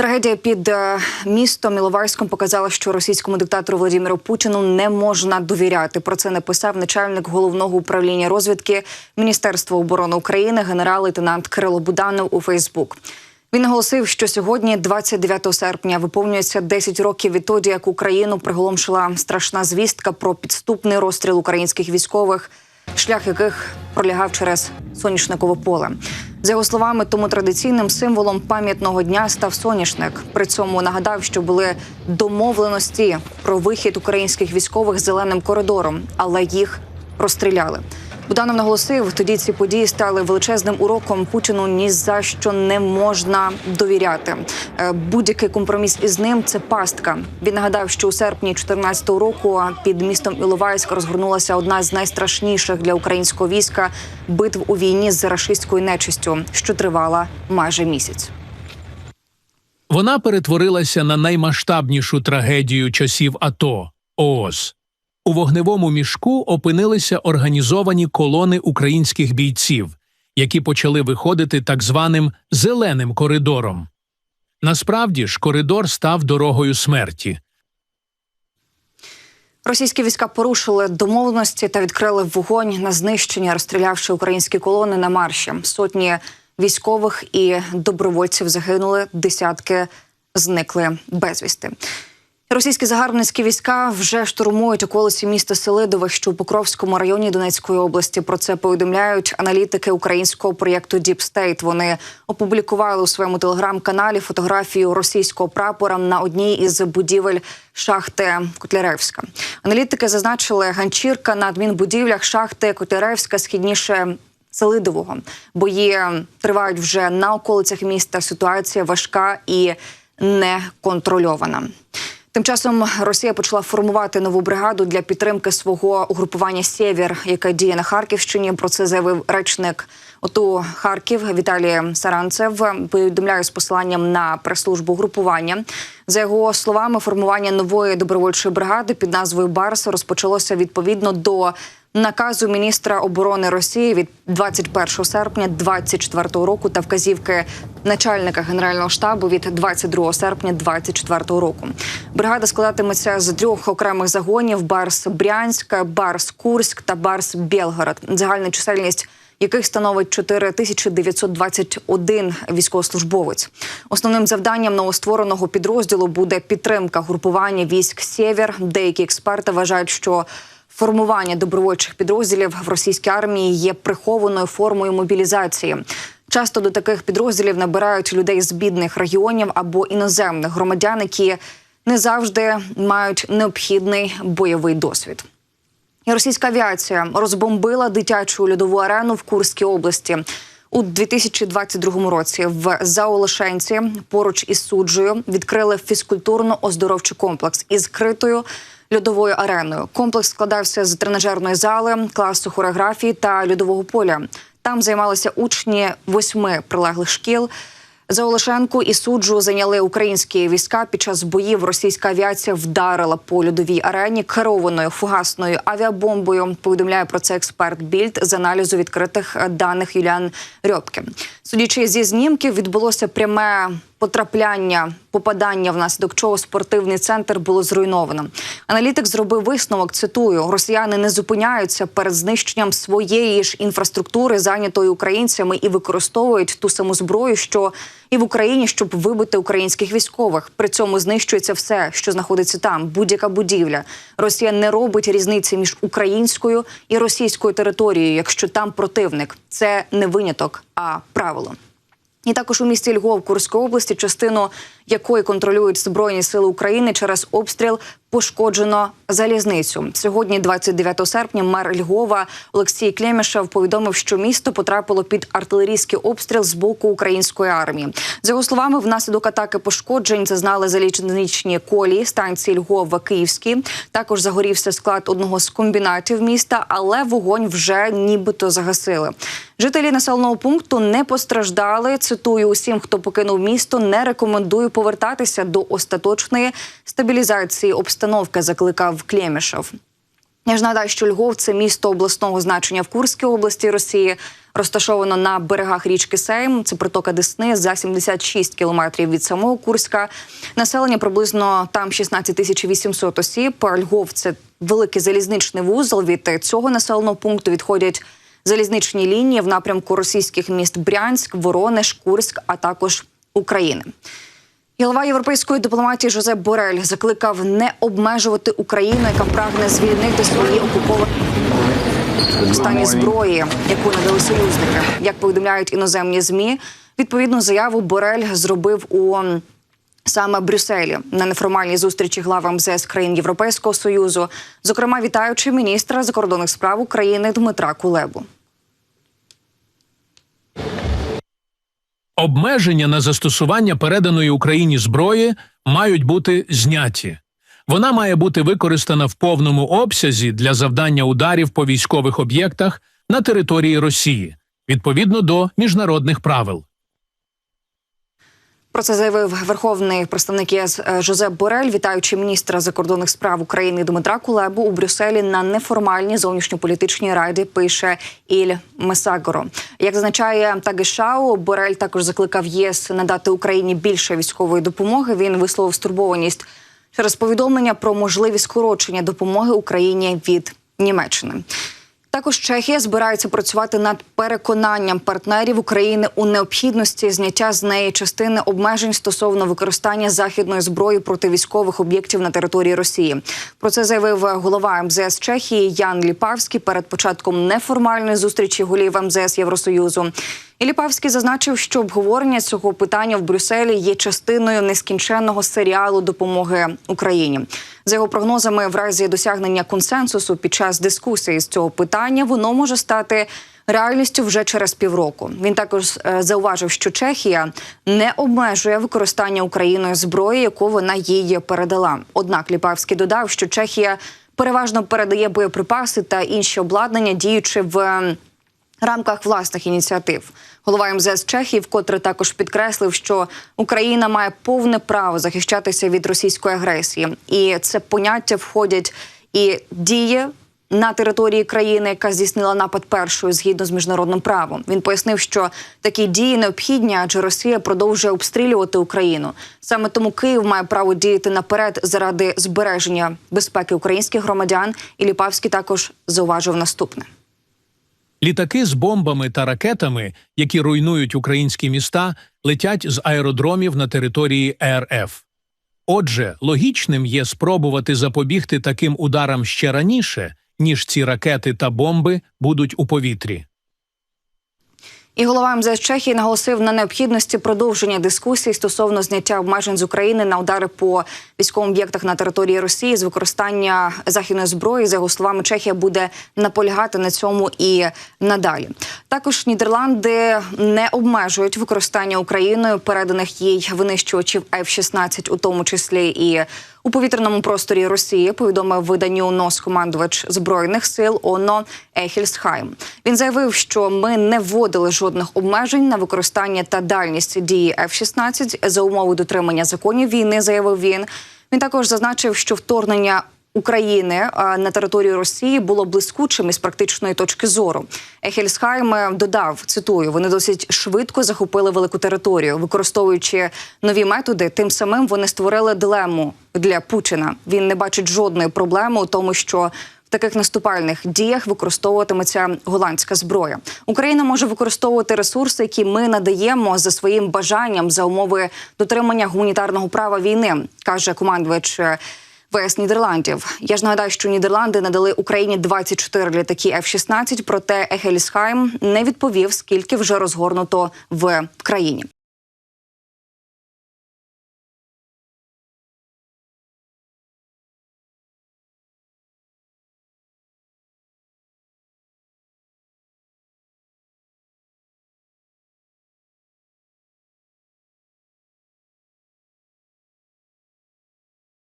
Трагедія під е, містом Іловайськом показала, що російському диктатору Владимиру Путіну не можна довіряти. Про це написав начальник головного управління розвідки Міністерства оборони України генерал-лейтенант Кирило Буданов у Фейсбук. Він наголосив, що сьогодні, 29 серпня, виповнюється 10 років відтоді, як Україну приголомшила страшна звістка про підступний розстріл українських військових, шлях яких пролягав через соняшникове поле. За його словами, тому традиційним символом пам'ятного дня став соняшник. При цьому нагадав, що були домовленості про вихід українських військових зеленим коридором, але їх розстріляли. Буданов наголосив, тоді ці події стали величезним уроком Путіну. Ні за що не можна довіряти. Е, Будь-який компроміс із ним це пастка. Він нагадав, що у серпні 2014 року під містом Іловайськ розгорнулася одна з найстрашніших для українського війська битв у війні з рашистською нечистю, що тривала майже місяць. Вона перетворилася на наймасштабнішу трагедію часів АТО ООС. У вогневому мішку опинилися організовані колони українських бійців, які почали виходити так званим зеленим коридором. Насправді ж, коридор став дорогою смерті. Російські війська порушили домовленості та відкрили вогонь на знищення, розстрілявши українські колони на марші. Сотні військових і добровольців загинули, десятки зникли безвісти. Російські загарбницькі війська вже штурмують околиці міста Селидове, що у Покровському районі Донецької області. Про це повідомляють аналітики українського проєкту Deep State. Вони опублікували у своєму телеграм-каналі фотографію російського прапора на одній із будівель шахти Котляревська. Аналітики зазначили ганчірка на адмінбудівлях шахти Котляревська східніше. Селидового бої тривають вже на околицях міста. Ситуація важка і неконтрольована. Тим часом Росія почала формувати нову бригаду для підтримки свого угрупування Сєвєр, яке діє на Харківщині. Про це заявив речник ОТУ Харків Віталій Саранцев. Повідомляю з посиланням на прес-службу групування. За його словами, формування нової добровольчої бригади під назвою Барс розпочалося відповідно до наказу міністра оборони Росії від 21 серпня 2024 року та вказівки начальника генерального штабу від 22 серпня 2024 року. Бригада складатиметься з трьох окремих загонів: Барс Брянська, Барс Курськ та Барс Білгород. Загальна чисельність яких становить 4921 військовослужбовець. Основним завданням новоствореного підрозділу буде підтримка групування військ Сєвєр. Деякі експерти вважають, що формування добровольчих підрозділів в російській армії є прихованою формою мобілізації. Часто до таких підрозділів набирають людей з бідних регіонів або іноземних громадян, які не завжди мають необхідний бойовий досвід. І російська авіація розбомбила дитячу льодову арену в Курській області. У 2022 році в Заолошенці поруч із суджею відкрили фізкультурно-оздоровчий комплекс із критою льодовою ареною. Комплекс складався з тренажерної зали, класу хореографії та льодового поля. Там займалися учні восьми прилеглих шкіл. За Олешенку і суджу зайняли українські війська. Під час боїв російська авіація вдарила по льодовій арені керованою фугасною авіабомбою. Повідомляє про це експерт Більд з аналізу відкритих даних Юліан Рьопки. Судячи зі знімків, відбулося пряме потрапляння, попадання, внаслідок чого спортивний центр було зруйновано. Аналітик зробив висновок. Цитую: Росіяни не зупиняються перед знищенням своєї ж інфраструктури, зайнятої українцями, і використовують ту саму зброю, що і в Україні, щоб вибити українських військових. При цьому знищується все, що знаходиться там, будь-яка будівля. Росія не робить різниці між українською і російською територією, якщо там противник. Це не виняток, а правило. І також у місті Львов Курської області, частину якої контролюють збройні сили України через обстріл. Пошкоджено залізницю сьогодні, 29 серпня. Мер Львова Олексій Клемішев повідомив, що місто потрапило під артилерійський обстріл з боку української армії. За його словами, внаслідок атаки пошкоджень зазнали залізничні колії станції Львова Київські. Також загорівся склад одного з комбінатів міста, але вогонь вже нібито загасили. Жителі населеного пункту не постраждали. Цитую усім, хто покинув місто, не рекомендую повертатися до остаточної стабілізації обстановки. Закликав Клємішев. Я ж нагадаю, що Львов це місто обласного значення в Курській області Росії, розташовано на берегах річки Сейм. Це притока Десни за 76 кілометрів від самого Курська. Населення приблизно там 16 тисяч 800 осіб. Львов це великий залізничний вузол. Від цього населеного пункту відходять залізничні лінії в напрямку російських міст Брянськ, Воронеж, Курськ, а також України. Голова європейської дипломатії Жозеп Борель закликав не обмежувати Україну, яка прагне звільнити свої окуповані стані зброї, яку надали союзники. Як повідомляють іноземні змі, відповідну заяву Борель зробив у саме Брюсселі на неформальній зустрічі глав МЗС країн Європейського союзу, зокрема вітаючи міністра закордонних справ України Дмитра Кулебу. Обмеження на застосування переданої Україні зброї мають бути зняті. Вона має бути використана в повному обсязі для завдання ударів по військових об'єктах на території Росії відповідно до міжнародних правил. Про це заявив верховний представник ЄС е, Жозеп Борель, вітаючи міністра закордонних справ України Дмитра Кулебу у Брюсселі на неформальній зовнішньополітичній раді. Пише Іль Месагоро. Як зазначає Тагешау, Борель також закликав ЄС надати Україні більше військової допомоги. Він висловив стурбованість через повідомлення про можливість скорочення допомоги Україні від Німеччини. Також Чехія збирається працювати над переконанням партнерів України у необхідності зняття з неї частини обмежень стосовно використання західної зброї проти військових об'єктів на території Росії. Про це заявив голова МЗС Чехії Ян Ліпавський перед початком неформальної зустрічі голів МЗС Євросоюзу. Ліпавський зазначив, що обговорення цього питання в Брюсселі є частиною нескінченного серіалу допомоги Україні. За його прогнозами, в разі досягнення консенсусу під час дискусії з цього питання воно може стати реальністю вже через півроку. Він також е, зауважив, що Чехія не обмежує використання Україною зброї, яку вона їй передала. Однак Ліпавський додав, що Чехія переважно передає боєприпаси та інші обладнання, діючи в рамках власних ініціатив. Голова МЗС Чехії вкотре також підкреслив, що Україна має повне право захищатися від російської агресії, і це поняття входять і дії. На території країни, яка здійснила напад першою згідно з міжнародним правом, він пояснив, що такі дії необхідні, адже Росія продовжує обстрілювати Україну. Саме тому Київ має право діяти наперед заради збереження безпеки українських громадян. І Ліпавський також зауважив наступне. Літаки з бомбами та ракетами, які руйнують українські міста, летять з аеродромів на території РФ. Отже, логічним є спробувати запобігти таким ударам ще раніше, ніж ці ракети та бомби будуть у повітрі. І голова МЗС Чехії наголосив на необхідності продовження дискусій стосовно зняття обмежень з України на удари по військовим об'єктах на території Росії з використання західної зброї. За його словами, Чехія буде наполягати на цьому і надалі. Також Нідерланди не обмежують використання Україною переданих їй винищувачів F-16, у тому числі і повітряному просторі Росії. Повідомив виданню НОС командувач збройних сил ОНО Ехільсхайм. Він заявив, що ми не вводили жодних обмежень на використання та дальність дії F-16 за умови дотримання законів війни. Заявив він. Він також зазначив, що вторгнення. України на територію Росії було блискучим із практичної точки зору. Ехельсхайм е, додав цитую: вони досить швидко захопили велику територію, використовуючи нові методи. Тим самим вони створили дилему для Путіна. Він не бачить жодної проблеми у тому, що в таких наступальних діях використовуватиметься голландська зброя. Україна може використовувати ресурси, які ми надаємо за своїм бажанням за умови дотримання гуманітарного права війни, каже командувач. ВС Нідерландів. Я ж нагадаю, що Нідерланди надали Україні 24 літаки F-16, проте Ехельсхайм не відповів, скільки вже розгорнуто в країні.